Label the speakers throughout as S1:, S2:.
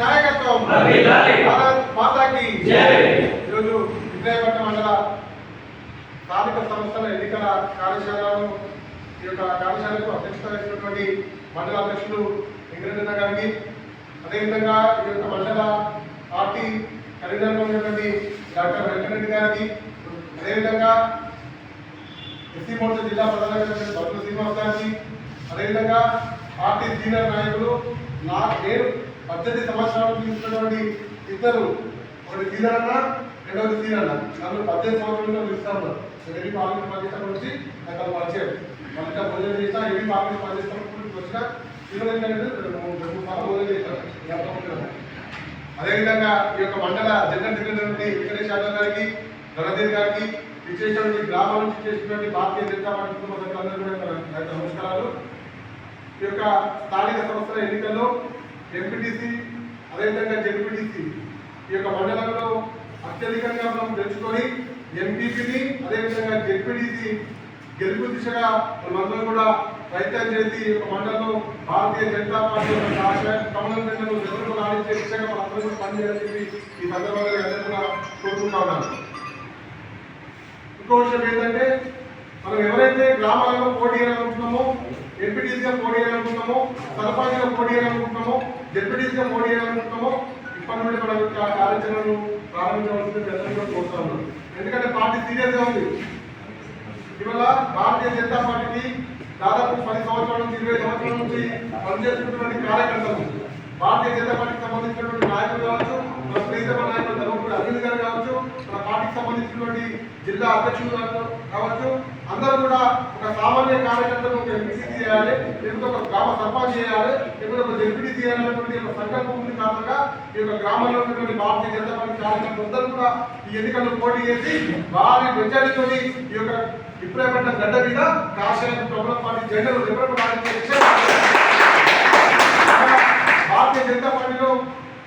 S1: నాయకత్వం మాతాకి. ఈరోజు విజయపట్నం మండల స్థానిక సంస్థల ఎన్నికల కార్యశాలను ఈ యొక్క కార్యశాలకు అధ్యక్షత వహించినటువంటి మండల అధ్యక్షులు వెంకటరెడ్డి గారికి అదేవిధంగా ఈ యొక్క మండల పార్టీ కన్వీనర్గా ఉన్నటువంటి డాక్టర్ వెంకటరెడ్డి గారికి అదేవిధంగా ఎస్సీ మోర్చా జిల్లా ప్రధాన భద్ర శ్రీనివాస్ గారికి అదేవిధంగా పార్టీ సీనియర్ నాయకులు నా నేను పద్దెనిమిది సంవత్సరాలు తీసుకున్నటువంటి ఇద్దరు ఒకటి సీనియర్ రెండవది సీనియర్ అన్న నన్ను పద్దెనిమిది సంవత్సరాలు పిలుస్తాను నేను ఎన్ని పార్లమెంట్ పనిచేస్తాను వచ్చి నాకు పరిచయం. మళ్ళీ భోజనం చేస్తా ఎన్ని పార్లమెంట్ పనిచేస్తాం వచ్చిన అదేవిధంగా ఈ యొక్క మండల జనరల్ సెక్రటరీ వెంకటేష్ యాదవ్ గారికి రణధీర్ గారికి విశేషమైన గ్రామం నుంచి చేసినటువంటి భారతీయ జనతా పార్టీ కుటుంబ సభ్యులందరూ నమస్కారాలు. ఈ యొక్క స్థానిక సంస్థల ఎన్నికల్లో ఎంపీటీసీ అదేవిధంగా జెడ్పీటీసీ ఈ యొక్క మండలంలో అత్యధికంగా మనం తెచ్చుకొని ఎంపీపీని అదేవిధంగా జెడ్పీటీసీ గెలుపు దిశగా మనందరం కూడా ప్రయత్నం చేసి ఒక మండలంలో భారతీయ జనతా పార్టీ కమలం జెండాను ఎదురు రాణించే దిశగా మనందరం కూడా పనిచేయాలని చెప్పి ఈ సందర్భంగా అందరూ కూడా కోరుకుంటా ఉన్నాను. ఇంకో విషయం ఏంటంటే మనం ఎవరైతే గ్రామాలలో పోటీ చేయాలనుకుంటున్నామో ఎంపీటీసీగా పోటీ చేయాలనుకుంటున్నామో సర్పంచ్గా పోటీ చేయాలనుకుంటున్నామో జెడ్పీటీసీగా పోటీ చేయాలనుకుంటున్నామో ఇప్పటి నుండి మన యొక్క కార్యాచరణను ప్రారంభించవలసింది అందరూ కూడా ఎందుకంటే పార్టీ సీరియస్గా ఉంది. ఇవాళ భారతీయ జనతా పార్టీకి దాదాపు పది సంవత్సరాల నుంచి ఇరవై సంవత్సరాల నుంచి పనిచేస్తున్నటువంటి కార్యకర్తలు. భారతీయ జనతా పార్టీకి సంబంధించినటువంటి నాయకులు కావచ్చు మన ప్రీతమ నాయకులు ధర్మపురి అనిల్ గారు కావచ్చు. మన పార్టీకి సంబంధించినటువంటి జిల్లా అధ్యక్షులు కావచ్చు. అందరూ కూడా ఒక సామాన్య కార్యకర్తను ఒక ఎంపీసీ చేయాలి. లేకపోతే ఒక గ్రామ సర్పంచ్ చేయాలి. లేకపోతే ఒక జెడ్పీటీ చేయాలనేటువంటి ఒక సంకల్పం ఉంది కారణంగా ఈ యొక్క గ్రామంలో ఉన్నటువంటి భారతీయ జనతా పార్టీ కార్యకర్తలు అందరూ కూడా ఈ ఎన్నికల్లో పోటీ చేసి వారి మెజారిటీతో ఈ యొక్క ఇప్పుడేపట్టిన గడ్డ మీద కాషాయ ప్రభుత్వ పార్టీ జెండాలు ఎప్పుడప్పుడు భారతీయ జనతా పార్టీలో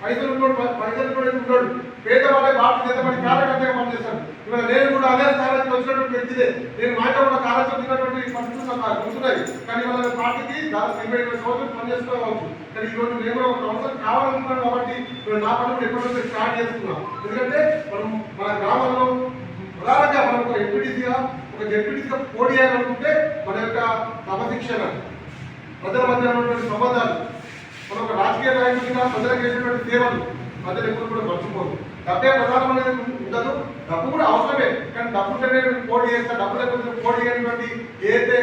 S1: రైతులు ఉన్నాడు పైసలు కూడా ఉన్నాడు పేదవాడే భారతీయ జనతా పని కార్యకర్తగా పనిచేస్తాడు ఇవాళ నేను కూడా అదే స్థాయికి వచ్చినటువంటి వ్యక్తిదే నేను మాట కూడా కార్యకర్తటువంటి పరిస్థితులు నాకు గుర్తున్నాయి. కానీ వాళ్ళ పార్టీకి దాదాపు ఇరవై ఇరవై సంవత్సరాలు పనిచేసుకోవచ్చు కానీ ఈ రోజు నేను కూడా ఒక సంవత్సరం కావాలనుకున్నాను కాబట్టి ఇప్పుడు నా పనులు ఎప్పటి నుంచి స్టార్ట్ చేస్తున్నాం ఎందుకంటే మనం మన గ్రామంలో ప్రధానంగా మనం ఒక ఎంపీటీసీగా ఒక జెడ్పీటీసీగా పోటీ చేయాలనుకుంటే మన యొక్క క్రమశిక్షణ ప్రజల మధ్య ఉన్నటువంటి సంబంధాలు మనకు ఒక రాజకీయ నాయకుడిగా ప్రజలకు చేసినటువంటి సేవలు ప్రజలు ఎప్పుడు కూడా మర్చిపోదు డబ్బే ప్రధానం అనేది ఉండదు. డబ్బు కూడా అవసరమే. కానీ డబ్బు పోటీ చేస్తా డబ్బు లేకపోతే పోటీ చేయనటువంటి ఏదైతే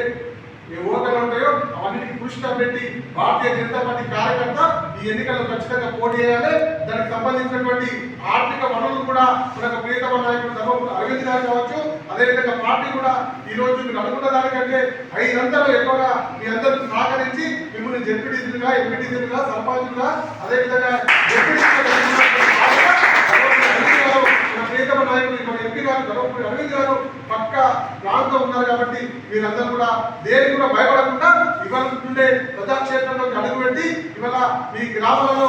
S1: ఏ ఓటర్లు ఉంటాయో అవన్నిటికీ కృషి పెట్టి భారతీయ జనతా పార్టీ కార్యకర్త ఈ ఎన్నికల్లో ఖచ్చితంగా పోటీ చేయాలి. దానికి సంబంధించినటువంటి ఆర్థిక వనరులు కూడా మనకు ప్రియతమ నాయకుడు అరవింద్ గారు కావచ్చు అదేవిధంగా పార్టీ కూడా ఈ రోజు మీరు అనుకున్న దానికంటే ఐదంతలు ఎక్కువగా మీ అందరూ సహకరించి మిమ్మల్ని జెడ్పీటీసీలుగా ఎంపీటీసీలుగా సర్పంచులుగా అదేవిధంగా మన ప్రియతమ నాయకులు మన ఎంపీ గారు ధర్మపురి అరవింద్ గారు పక్క ప్రాంతం ఉన్నారు కాబట్టి మీరందరూ కూడా దేనికి కూడా భయపడకుండా ఇవాళ నుండే ప్రజాక్షేత్రంలోకి అడుగుపెట్టి ఇవాళ మీ గ్రామాలలో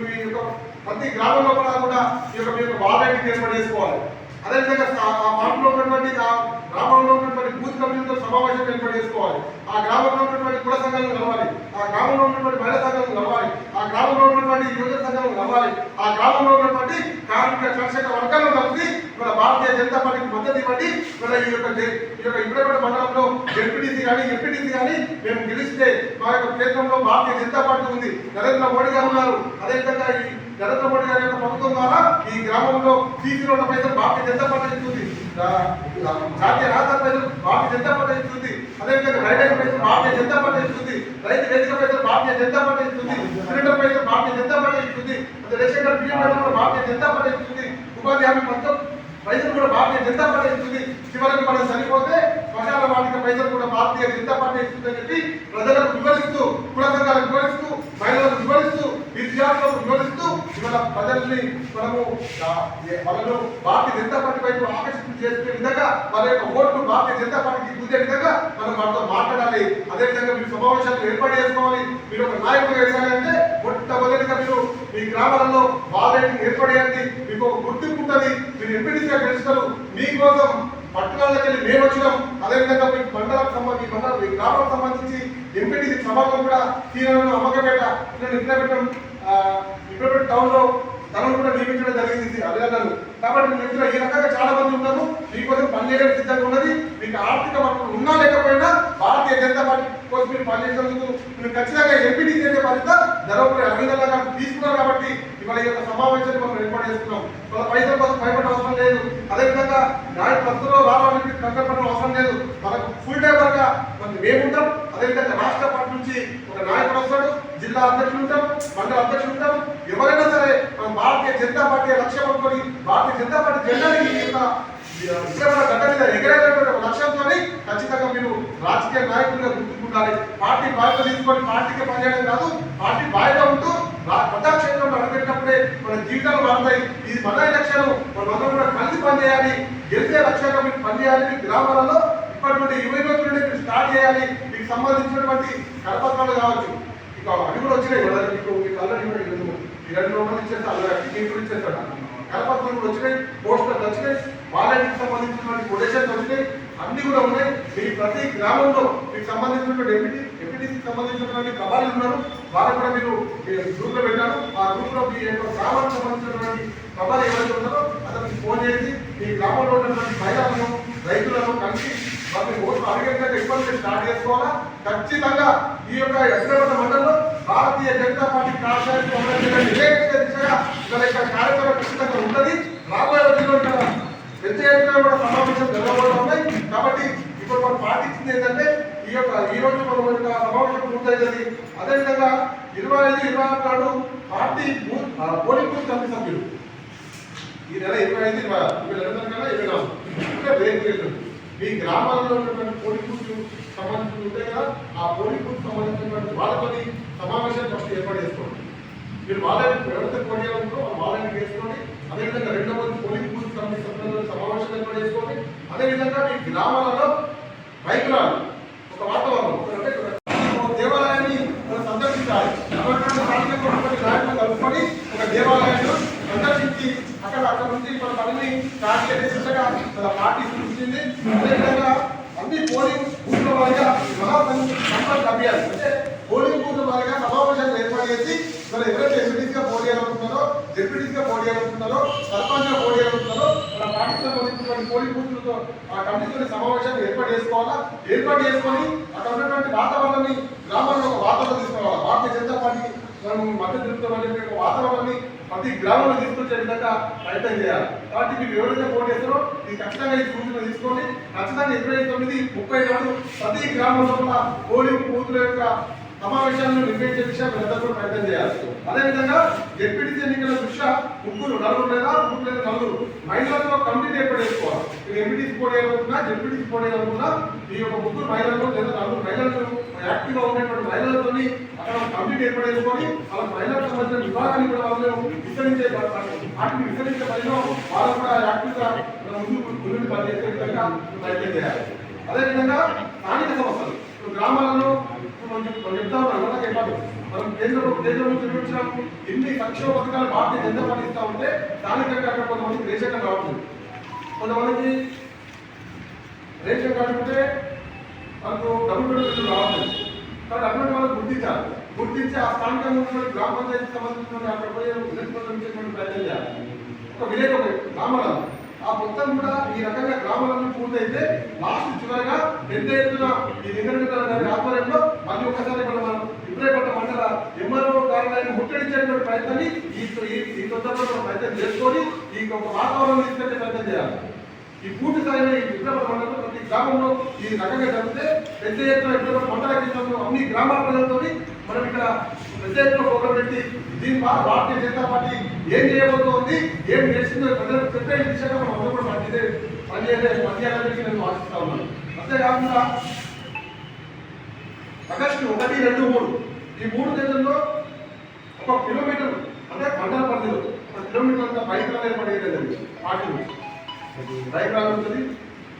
S1: మీ యొక్క ప్రతి గ్రామంలో కూడా కూడా ఈ యొక్క మీ యొక్క వాలంటీర్ ఏర్పాటు చేసుకోవాలి. అదేవిధంగా ఆ- ఆ ఉన్నటువంటి ఆ గ్రామంలో ఉన్నటువంటి బూత్ కమిటీలతో సమావేశం ఏర్పాటు చేసుకోవాలి. ఆ గ్రామంలో ఉన్నటువంటి కుల సంఘాలను కలవాలి. ఆ గ్రామంలో ఉన్నటువంటి మహిళా సంఘాలను కలవాలి. ఆ గ్రామంలో ఉన్నటువంటి యువజన సంఘాలను కలవాలి. ఆ గ్రామంలో ఉన్నటువంటి కార్మిక కర్షక వర్గాలను కలిసి మన భారతీయ జనతా పార్టీకి మద్దతు ఇవ్వండి. మన ఈ యొక్క ఈ యొక్క ఇప్పుడే మండలంలో జెడ్పీటీసీ కానీ ఎంపీటీసీ కానీ మేము గెలిస్తే మా యొక్క కేంద్రంలో భారతీయ జనతా పార్టీ ఉంది. నరేంద్ర మోడీ గారు ఉన్నారు. అదేవిధంగా ఈ నరేంద్ర మోడీ గారి యొక్క ప్రభుత్వం ద్వారా ఈ గ్రామంలో సీసీ రోడ్ల పైసలు భారతీయ జనతా పార్టీ ఇస్తుంది జాతీయ రాజధాని పైసలు భారతీయ జనతా పార్టీ ఇస్తుంది అదేవిధంగా రైల్వే పైసలు భారతీయ జనతా పార్టీ ఇస్తుంది రైతు వేదిక పైసలు భారతీయ జనతా పార్టీ ఇస్తుంది సిలిండర్ పైసలు భారతీయ జనతా పార్టీ ఇస్తుంది అదే రేషన్ కార్డు బియ్యం పైసలు కూడా భారతీయ జనతా పార్టీ ఇస్తుంది ఉపాధి హామీ మొత్తం పైసలు కూడా భారతీయ జనతా పార్టీ ఇస్తుంది చివరికి మనం సరిపోతే శ్మశాన వాటిక పైసలు కూడా భారతీయ జనతా పార్టీ ఇస్తుందని చెప్పి ప్రజలకు వివరిస్తూ కుల సంఘాలకు వివరిస్తూ మహిళలకు వివరిస్తూ విద్యార్థులకు వివరిస్తూ ఇవాళ ప్రజల్ని మనము వాళ్ళను భారతీయ జనతా పార్టీ వైపు ఆకర్షితులు చేసుకునే విధంగా వాళ్ళ యొక్క ఓట్లు భారతీయ జనతా పార్టీకి తీర్చిదిద్దే విధంగా మనం వాళ్ళతో మాట్లాడాలి. అదేవిధంగా మీరు సమావేశాలు ఏర్పాటు చేసుకోవాలి. మీరు ఒక నాయకుడు ఎదగాలి మొట్టమొదటిగా మీరు మీ గ్రామాలలో వాలంటీర్ ఏర్పడేయండి మీకు ఒక గుర్తింపు ఉంటుంది. మీరు ఎంపీటీసీగా గెలుస్తారు. మీకోసం పట్టణాలకు వెళ్ళి మేము వచ్చినాం. అదేవిధంగా మీ మండలకు సంబంధించి మండలం మీ గ్రామాలకు సంబంధించి ఎంపీటీసీ సభలో కూడా తీరాలను అమ్మకపేట ఇక్కడ పెట్టడం ఇప్పుడు టౌన్లో ధనం కూడా నియమించడం జరిగింది అభినందనలు. కాబట్టి మీ మిత్రులు ఈ రకంగా చాలా మంది ఉన్నారు మీకోసం పనిచేయడం సిద్ధంగా ఉన్నది. మీకు ఆర్థిక వనరులు ఉన్నా లేకపోయినా భారతీయ జనతా పార్టీ కోసం మీరు పనిచేసేందుకు మీరు ఖచ్చితంగా ఎంపీటీ చేసే బాధ్యత ధర్మపురి అభినందన గారు తీసుకున్నారు కాబట్టి ఇవాళ ఈ యొక్క సమావేశాన్ని మనం ఏర్పాటు చేస్తున్నాం. వాళ్ళ పైసల కోసం భయపడే అవసరం లేదు. అదేవిధంగా నాయ పద్ధతిలో రావాలని కంకపడడం అవసరం లేదు. మనకు ఫుల్ టైం వర్గా మనం మేముంటాం అదేవిధంగా రాష్ట్ర పార్టీ నుంచి ఒక నాయకుడు వస్తాడు. జిల్లా అధ్యక్షులు ఉంటాం. మండల అధ్యక్షులు ఉంటాం. ఎవరైనా సరే మనం భారతీయ జనతా పార్టీ లక్ష్యం అనుకొని భారతీయ జనతా పార్టీ జెండాని ఈ యొక్క మీద లక్ష్యంతో ఖచ్చితంగా మీరు రాజకీయ నాయకులుగా గుర్తుకుంటారు పార్టీ బాధ్యత తీసుకొని పార్టీకి పనిచేయడం కాదు పార్టీ బాధ్యత ఉంటూ ప్రజాక్షేత్రంలో అడుగుపెట్టినప్పుడే మన జీవితాలు మారుతాయి. ఇది మన ఎలక్షన్ మనమందరం కూడా కలిసి పనిచేయాలి. గెలిచే లక్ష్యంగా మీరు పనిచేయాలి. మీ గ్రామాలలో ఇప్పటి నుండి ఇరవై రోజుల నుండి మీరు స్టార్ట్ చేయాలి. మీకు సంబంధించినటువంటి కరపత్రాలు కావచ్చు. ఇక అవి కూడా వచ్చినాయి కదా. మీకు మీ అల్లరి ఈ రెండు రోజులు ఇచ్చేస్తే అల్లరి మీ గురించి ఇచ్చేస్తాడు కరపత్రాలు వచ్చినాయి పోస్టర్లు వచ్చినాయి వాళ్ళకి సంబంధించినటువంటి కొటేషన్స్ వచ్చినాయి అన్ని కూడా ఉన్నాయి. మీ ప్రతి గ్రామంలో మీకు సంబంధించినటువంటి ఎంపీటీ ఎంపీటీకి సంబంధించినటువంటి కబాలు ఉన్నారు. వాళ్ళు కూడా మీరు గ్రూప్లో పెట్టారు. ఆ గ్రూప్లో మీ యొక్క గ్రామానికి సంబంధించినటువంటి కబాలు ఎవరైతే ఉన్నారో అతనికి ఫోన్ చేసి మీ గ్రామంలో ఉన్నటువంటి మహిళలను రైతులను కలిసి వాళ్ళని ఓట్లు అడిగేందుకు ఇబ్బంది స్టార్ట్ చేసుకోవాలా? ఖచ్చితంగా ఈ యొక్క ఎక్కడ మండలంలో భారతీయ జనతా పార్టీ రాష్ట్రానికి సంబంధించిన నివేదిక దిశగా ఇక్కడ ఇక్కడ కార్యక్రమం ఖచ్చితంగా ఉంటుంది. రాబోయే రోజుల్లో ఇక్కడ పెద్ద ఎత్తున కూడా సమావేశం జరగబోతూ ఉన్నాయి కాబట్టి ఇప్పుడు మనం పాటించింది ఏంటంటే ఈ యొక్క ఈ రోజు మనం యొక్క సమావేశం పూర్తయింది అదేవిధంగా ఇరవై ఐదు ఇరవై ఆరు నాడు పార్టీ పోలింగ్ బూత్ కమిటీ సభ్యులు. ఈ నెల ఇరవై ఐదు ఇరవై ఇరవై రెండు కన్నా ఇరవై నాలుగు. అంటే రేపు మీ గ్రామాల్లో ఉన్నటువంటి పోలింగ్ బూత్ సంబంధించి ఉంటాయి కదా ఆ పోలింగ్ బూత్ సంబంధించినటువంటి వాళ్ళతోని సమావేశం ఫస్ట్ ఏర్పాటు చేసుకోండి. మీరు వాళ్ళని ఎవరైతే పోటీ ఉంటారో వాళ్ళని వేసుకోండి అదేవిధంగా రెండవది పోలింగ్ బూత్ సంబంధించిన సభ్యులతో సమావేశం ఏర్పాటు చేసుకోండి. అదేవిధంగా మీ గ్రామాలలో రైతురాలు ఒక వాతావరణం దేవాలయాన్ని సందర్శించాలి. కలుపుకొని ఒక దేవాలయాన్ని సందర్శించి అక్కడ అక్కడ నుంచి మన పనిని స్టార్ట్ పార్టీ సూచించింది అదేవిధంగా అన్ని పోలింగ్ సంపర్క అభియాన్ అంటే పోలింగ్ బూత్ వారిగా సమావేశాలు ఏర్పాటు చేసి మన ఎవరైతే ఎంపీటీసీగా పోటీ అనుకుంటున్నారో డిప్యూటీస్గా పోటీ చేయాలనుకుంటున్నారో సర్పంచ్గా పోటీ అనుకుంటున్నారో మన పార్టీకి ఉన్నటువంటి పోలింగ్ బూత్లతో ఆ కమిటీతో సమావేశాన్ని ఏర్పాటు చేసుకోవాలా? ఏర్పాటు చేసుకొని అక్కడ ఉన్నటువంటి వాతావరణాన్ని గ్రామంలో ఒక వాతావరణం తీసుకోవాలి? భారతీయ జనతా పార్టీ మనం మద్దతు తెలుపుతామని చెప్పి వాతావరణాన్ని ప్రతి గ్రామంలో తీసుకొచ్చే విధంగా ప్రయత్నం చేయాలి. కాబట్టి మీరు ఎవరైతే పోటీ చేస్తారో మీరు ఖచ్చితంగా ఈ సూచన తీసుకోండి. ఖచ్చితంగా ఇరవై తొమ్మిది ముప్పై నాడు ప్రతి గ్రామంలో కూడా పోలింగ్ బూతుల యొక్క సమావేశాలను నిర్వహించే విషయం మీరందరూ కూడా ప్రయత్నం చేయాలి. అదేవిధంగా జెడ్పీటీసీ ఎన్నికల దృష్ట్యా ముగ్గురు నలుగురు లేదా ముగ్గురు లేదా నలుగురు మహిళలతో కమిటీ ఏర్పాటు చేసుకోవాలి. మీరు ఎంపీటీసీ పోటీ చేయాలనుకున్నా జెడ్పీటీసీ పోటీ చేయాలనుకున్నా ఈ యొక్క ముగ్గురు మహిళలు లేదా నలుగురు మహిళలు యాక్టివ్గా ఉండేటువంటి మహిళలతోని అక్కడ ఒక కమిటీ ఏర్పాటు చేసుకొని వాళ్ళ మహిళలకు సంబంధించిన విభాగాన్ని కూడా వాళ్ళు విస్తరించే వాటిని విస్తరించే పనిలో వాళ్ళు కూడా యాక్టివ్గా ముందు ముందు పనిచేసే విధంగా ప్రయత్నం చేయాలి. అదేవిధంగా స్థానిక సంస్థలు ఇప్పుడు గ్రామాలలో ఇప్పుడు మనం చెప్- చెప్తా ఉన్నాం కదా చెప్పాలి మనం కేంద్రం కేంద్రం నుంచి నిర్మించినాం ఎన్ని సంక్షేమ పథకాలు భారతీయ జనతా పార్టీ ఇస్తా ఉంటే స్థానికంగా అక్కడ కొంతమందికి రేషన్ కార్డు రావట్లేదు. కొంతమందికి రేషన్ కార్డు ఉంటే మనకు డబ్బులు రావట్లేదు. కాబట్టి అటువంటి వాళ్ళు గుర్తించాలి. గుర్తించి ఆ స్థానికంగా ఉన్నటువంటి గ్రామ పంచాయతీకి సంబంధించిన అక్కడ పోయే ఉన్నటువంటి ప్రయత్నం చేయాలి. ఒక విలేజ్ ఒక గ్రామాలలో. ఆ మొత్తం కూడా ఈ రకంగా గ్రామాలన్నీ పూర్తయితే లాస్ట్ చివరిగా పెద్ద ఎత్తున ఈ వెంకటేశ్వర గారి ఆధ్వర్యంలో మళ్ళీ ఒకసారి మనం మనం ఇబ్రాహిపట్న మండల ఎంఆర్ఓ కార్యాలయాన్ని ముట్టడించేటువంటి ప్రయత్నాన్ని ఈ ఈ- సందర్భంలో మనం ప్రయత్నం చేసుకొని ఈ ఒక వాతావరణం తీసుకొచ్చే ప్రయత్నం చేయాలి. ఈ పూర్తి స్థాయిలో ఈ విప్లవ మండలం గ్రామంలో ఈ రకంగా జరిగితే పెద్ద ఎత్తున విప్లవ మండల కేంద్రంలో అన్ని గ్రామాల ప్రజలతో మనం ఇక్కడ పెద్ద ఎత్తున ప్రోగ్రాం పెట్టి దీని ద్వారా భారతీయ జనతా పార్టీ ఏం చేయబోతోంది ఏం చేసిందో ప్రజలకు చెప్పే దిశగా మనం అందరూ కూడా పనిచేసే పనిచేసే పనిచేయాలని నేను ఆశిస్తా ఉన్నాను. అంతేకాకుండా ఆగస్టు ఒకటి రెండు మూడు. ఈ మూడు నెలల్లో ఒక కిలోమీటర్ అంటే మండల పరిధిలో ఒక కిలోమీటర్ అంతా బైక్ ఏర్పడేది పార్టీ బైక్ రాలి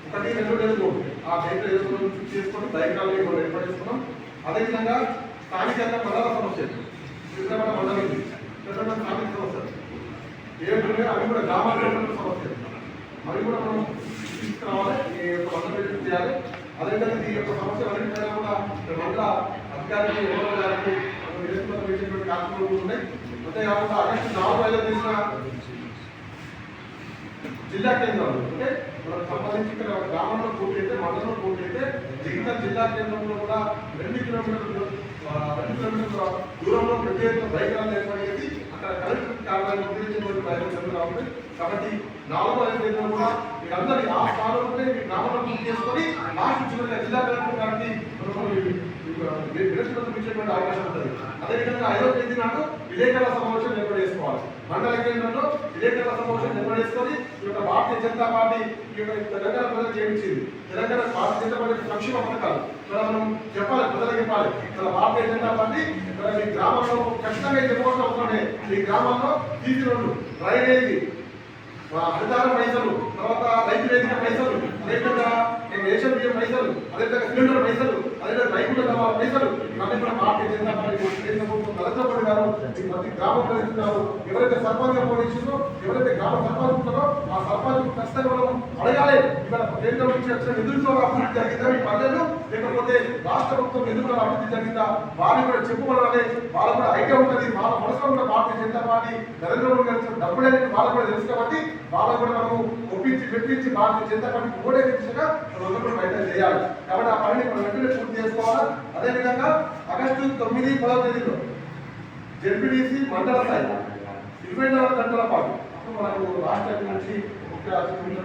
S1: ఒకటి రెండు లేదు ఆ డేట్ ఏదో ఫిక్స్ చేసుకొని దైకాలు మనం ఏర్పాటు చేసుకున్నాం అదేవిధంగా స్థానికంగా మండల సమస్య విజయవాడ మండలం ఉంది పెద్దపల్లి స్థానిక సమస్య ఏమిటి అవి కూడా గ్రామాల్లో సమస్య అవి కూడా మనం తీసుకురావాలి. ఈ యొక్క మండలం చేయాలి. అదేవిధంగా ఈ యొక్క సమస్య అన్నింటిపైన కూడా మండల అధికారికి ఎవరో గారికి మనం వేసుకున్న వేసినటువంటి కార్యక్రమాలు ఉన్నాయి. అంతేకాకుండా ఆగస్టు నాలుగు ఐదు తీసిన జిల్లా కేంద్రాలు అంటే మనకు సంబంధించి ఇక్కడ గ్రామంలో పూర్తి అయితే మండలంలో పూర్తి అయితే మిగతా జిల్లా కేంద్రంలో కూడా రెండు కిలోమీటర్లు రెండు కిలోమీటర్ల దూరంలో ప్రత్యేక బైక్ ర్యాలీ ఏర్పడేది. అక్కడ కలెక్టర్ కార్యాలయం ఉపయోగించేటువంటి ప్రయత్నం జరుగుతూ కాబట్టి నాలుగో ఐదు తేదీన కూడా మీరందరి ఆ స్థానంలోనే మీ గ్రామంలో పూర్తి చేసుకొని లాస్ట్ చివరిగా జిల్లా కలెక్టర్ గారికి మనము ఇచ్చేటువంటి అవకాశం ఉంటుంది అదేవిధంగా ఐదో తేదీ నాడు విలేకరుల సమావేశం ఏర్పాటు చేసుకోవాలి మండల కేంద్రంలో విలేకరుల సమావేశం ఏర్పాటు చేసుకొని ఈ యొక్క భారతీయ జనతా పార్టీ ఈ యొక్క తెలంగాణ ప్రజలు చేయించింది తెలంగాణ భారతీయ జనతా పార్టీ సంక్షేమ పథకాలు ఇక్కడ మనం చెప్పాలి ప్రజలకు చెప్పాలి ఇక్కడ భారతీయ జనతా పార్టీ ఇక్కడ మీ గ్రామంలో ఖచ్చితంగా చెప్పవలసిన అవసరమే మీ గ్రామంలో తీసి రోడ్లు డ్రైనేజీ హరిదార పైసలు తర్వాత రైతు వేదిక పైసలు అదేవిధంగా రేషన్ బియ్యం పైసలు అదేవిధంగా సిలిండర్ పైసలు అదేవిధంగా రైతుల దళాల పైసలు ఇవన్నీ కూడా భారతీయ జనతా పార్టీ కేంద్ర ప్రభుత్వం నరేంద్ర గారు ఈ ప్రతి గ్రామం ప్రజలు ఎవరైతే సర్పంచ్ పోలీసులో ఎవరైతే గ్రామ సర్పంచ్ ఉంటారో ఆ సర్పంచ్ ఖచ్చితంగా మనం అడగాలి. ఇక్కడ కేంద్రం నుంచి వచ్చిన నిధులతో అభివృద్ధి జరిగిందా? ఈ పల్లెలు లేకపోతే రాష్ట్ర ప్రభుత్వం నిధుల అభివృద్ధి జరిగిందా? వారిని కూడా చెప్పుకోవాలని వాళ్ళకు కూడా ఐడియా ఉంటుంది. వాళ్ళ మనసులో కూడా భారతీయ జనతా పార్టీ నరేంద్ర మోడీ గారు ఇచ్చిన డబ్బులే వాళ్ళకు కూడా తెలుసు కాబట్టి వాళ్ళకు కూడా మనము ఒప్పించి పెట్టించి భారతీయ జనతా పార్టీ ఓడే దిశగా ప్రయత్నం చేయాలి. కాబట్టి ఆ పనిని మనం వెంటనే పూర్తి చేసుకోవాలి. అదేవిధంగా ఆగస్టు తొమ్మిది పదవ తేదీలో జెడ్పీటీసీ మండల స్థాయి ఇరవై నాలుగు గంటల పాటు. అప్పుడు మనకు రాష్ట్ర నుంచి ముఖ్య అతిథి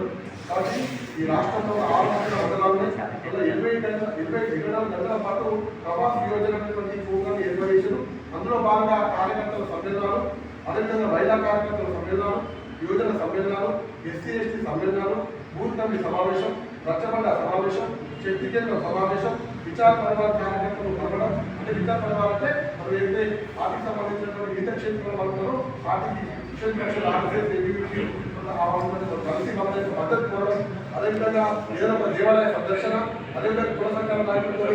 S1: కాబట్టి ఈ రాష్ట్రంలో ఆరు వందల మండలాలు ఉన్నాయి ఇరవై గంటల ఇరవై ఇరవై నాలుగు గంటల పాటు ప్రవాస యోజన అనేటువంటి ప్రోగ్రాం ఏర్పాటు అందులో భాగంగా కార్యకర్తల సమ్మేళనాలు అదేవిధంగా మహిళా కార్యకర్తల సమ్మేళనాలు యువజన సమ్మేళనాలు ఎస్సీ ఎస్టీ సమ్మేళనాలు బూత్ కమిటీ సమావేశం రచ్చబండ సమావేశం శక్తి కేంద్ర సమావేశం విచార పరివార కార్యక్రమం కలపడం అంటే విచార పరమాలు అంటే మనం ఏదైతే పార్టీకి సంబంధించినటువంటి ఇతర క్షేత్రాల వాళ్ళు పార్టీకి క్షేత్ర ఆర్ఎస్ఎస్ ఏబీవీపీ ఆ వాళ్ళతో కలిసి మద్దతు కోరడం అదేవిధంగా ఏదైనా ఒక దేవాలయ సందర్శన అదేవిధంగా కుల సంఘాల నాయకులతో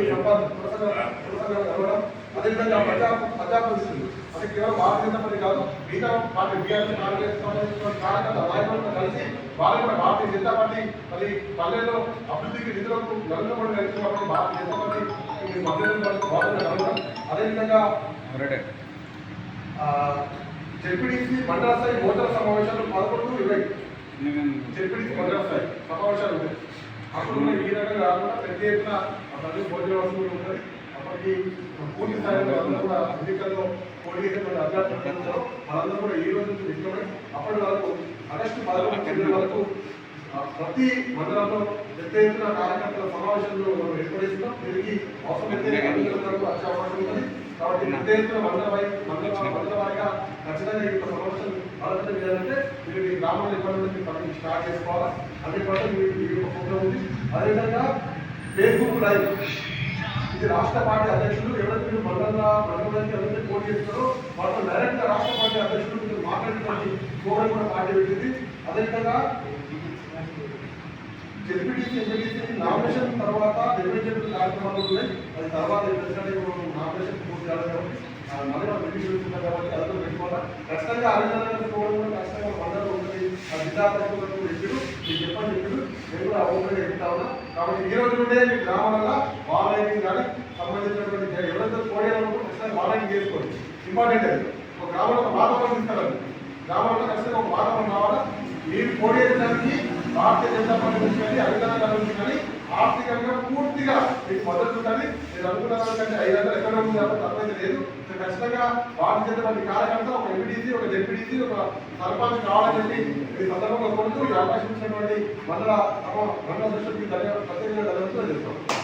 S1: కుల సంఘాల కుల సంఘాలు కలవడం అదేవిధంగా ప్రజా ప్రజా ప్రతినిధులు. అంటే కేవలం భారతీయ జనతా పార్టీ కాదు మిగతా పార్టీ బీఆర్ఎస్ కాంగ్రెస్ సంబంధించిన కార్యకర్త నాయకులతో కలిసి వాళ్ళు కూడా భారతీయ జనతా పార్టీ మరి పల్లెల్లో అభివృద్ధికి నిధులకు నరేంద్ర మోడీ గారు భారతీయ జనతా ఈ కలవడం అదేవిధంగా జెడ్పీటీసీ మండల స్థాయి ఓటర్ల సమావేశాలు పదకొండు ఇరవై. జెడ్పీటీసీ మండల స్థాయి సమావేశాలు ఉంటాయి అప్పుడు మనం ఈ రకంగా కాకుండా పెద్ద ఎత్తున తల్లి భోజన వస్తువులు ఉంటాయి. అప్పటికి పూర్తి స్థాయిలో అందరూ కూడా ఎన్నికల్లో పోటీ అభ్యర్థులు వాళ్ళందరూ కూడా ఈ రోజు నుంచి అప్పటి వరకు ఆగస్టు పదకొండు వరకు ప్రతి మండలంలో పెద్ద ఎత్తున కార్యకర్తల సమావేశంలో మనం ఏర్పడేస్తున్నాం. దీనికి అవసరమైతే వరకు వచ్చే అవకాశం ఉంటుంది కాబట్టి పెద్ద ఎత్తున మండల మండల వారిగా ఖచ్చితంగా ఈ యొక్క సమావేశం ఆలోచన చేయాలంటే మీరు మీ గ్రామంలో ఇబ్బంది మీరు పని స్టార్ట్ చేసుకోవాలా? అన్ని పనులు మీరు ఈ యొక్క ప్రోగ్రామ్ ఉంది. అదేవిధంగా ఫేస్బుక్ లైవ్ ఇది రాష్ట్ర పార్టీ అధ్యక్షులు ఎవరైతే మీరు మండల మండలానికి ఎవరైతే పోటీ చేస్తున్నారో వాళ్ళతో డైరెక్ట్గా రాష్ట్ర పార్టీ అధ్యక్షులు మీరు మాట్లాడినటువంటి ప్రోగ్రామ్ కూడా పార్టీ పెట్టింది. అదేవిధంగా జెడ్పీటీసీ ఎంపీటీసీ నామినేషన్ తర్వాత నిర్వహించిన కార్యక్రమాలు ఉన్నాయి. అది తర్వాత నామినేషన్ పూర్తి కాలేదు కాబట్టి ఆ, మళ్ళీ మనం రిలీజ్ కాబట్టి అదంతా పెట్టుకోవాలి. ఖచ్చితంగా అభినందనలు ఖచ్చితంగా మండలం ఉంటుంది. ఆ జిల్లా ఎప్పుడు మీకు చెప్పని చెప్పారు నేను కూడా ఓపెన్ చెప్తా ఉన్నా. కాబట్టి ఈ రోజు నుండే మీ గ్రామాలలో వాలంటీరింగ్ కానీ సంబంధించినటువంటి ఎవరైతే కోడేయాలో ఖచ్చితంగా వాలంటీరింగ్ చేసుకోండి. ఇంపార్టెంట్ అది. ఒక గ్రామంలో వాతావరణం తీసుకురండి గ్రామంలో ఖచ్చితంగా ఒక వాతావరణం కావాలా మీరు కోడేయడానికి భారతీయ జనతా పార్టీ నుంచి కానీ అధికారంగా నుంచి కానీ ఆర్థికంగా పూర్తిగా మీకు మద్దతు ఉంటుంది. నేను అనుకున్న దానికంటే ఐదు వందలు ఎక్కడ ఉంది తప్పైతే లేదు. ఖచ్చితంగా భారతీయ జనతా పార్టీ కార్యకర్త ఒక ఎంపీడీసీ ఒక జెడ్పీటీసీ ఒక సర్పంచ్ కావాలని చెప్పి ఈ సందర్భంగా కోరుతూ ఈ అవకాశం ఇచ్చినటువంటి మండల మండల దృష్టికి ధన్యవాదాలు. ప్రత్యేకంగా ధన్యవాదాలు చేస్తాం